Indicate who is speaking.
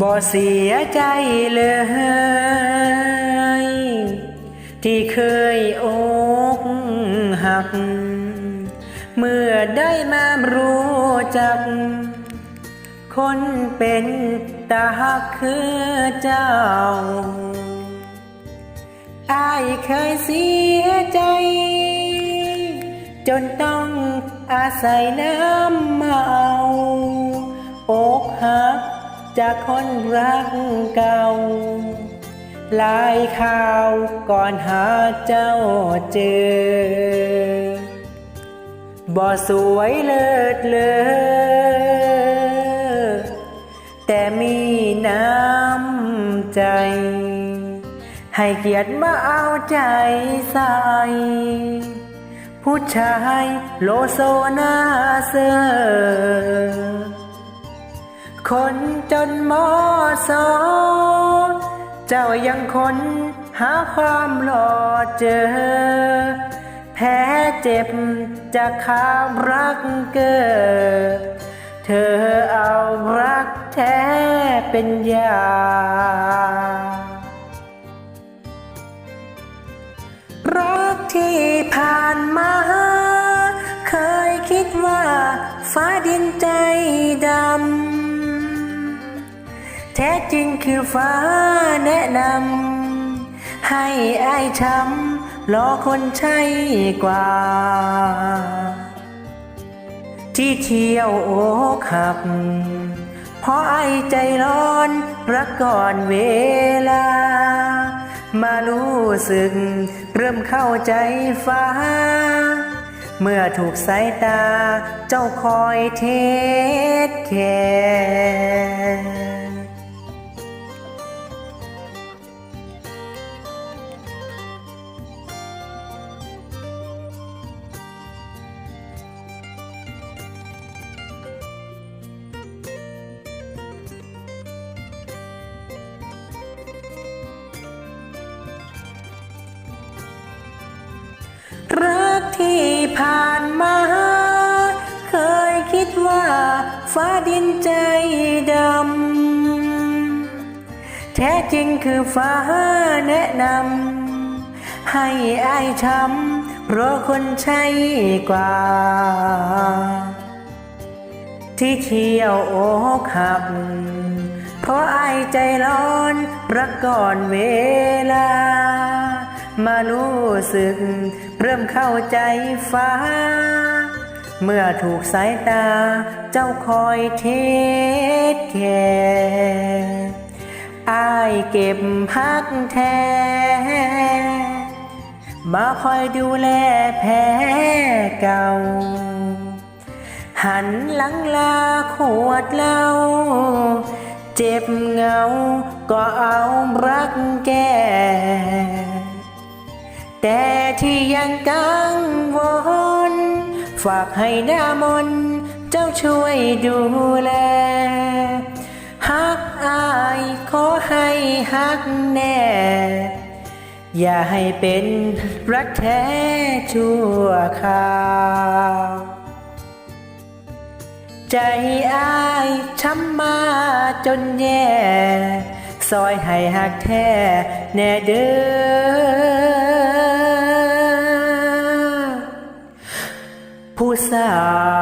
Speaker 1: บ่เสียใจเลย ที่เคยอกหัก เมื่อได้มารู้จัก คนเป็นตาหักคือเจ้าอายเคยเสียใจ จนต้องอาศัยน้ำเมาอกหัก จากคนรักเก่า หลายข่าวก่อนหาเจ้าเจอ บ่สวยเลิศเลอแต่มีน้ำใจ ให้เกียรติมาเอาใจใส่ผู้ชายโลโซนาเซอร์ คนจนมอสอเจ้ายังคนหาความหล่อเจอ แพ้เจ็บจากความรักเกิดเธอเอารักแท้เป็นยา รักที่ผ่านมา เคยคิดว่าฟ้าดินจด แท้จริงคือฟ้าแนะนำให้อายช้ำรอคนใช่กว่า ที่เที่ยวโอ้ขับ เพราะไอายใจร้อนรักก่อนเวลา มารู้สึกเริ่มเข้าใจฟ้า เมื่อถูกสายตาเจ้าคอยเทศแค ที่ผ่านมา เคยคิดว่าฟ้าดินใจดำ แท้จริงคือฟ้าแนะนำ ให้อายช้ำเพราะคนใช่กว่า ที่เที่ยวโอกหักเพราะอายใจร้อนรักก่อนเวลา มารู้สึก เริ่มเข้าใจฟ้า เมื่อถูกสายตา เจ้าคอยเทศแคร์อายเก็บพักแท้ มาคอยดูแลแพ้เก่า หันหลังลาขวดเหล้าเจ็บเหงา ก็เอารักแก่ แต่ที่ยังกังวลฝากให้หน้ามนเจ้าช่วยดูแลฮักอายขอให้ฮักแน่ อย่าให้เป็นรักแท้ชั่วคราวใจอายช้ำมาจนแย่ ซอยให้หักแท้แน่เด้อ ผู้สาว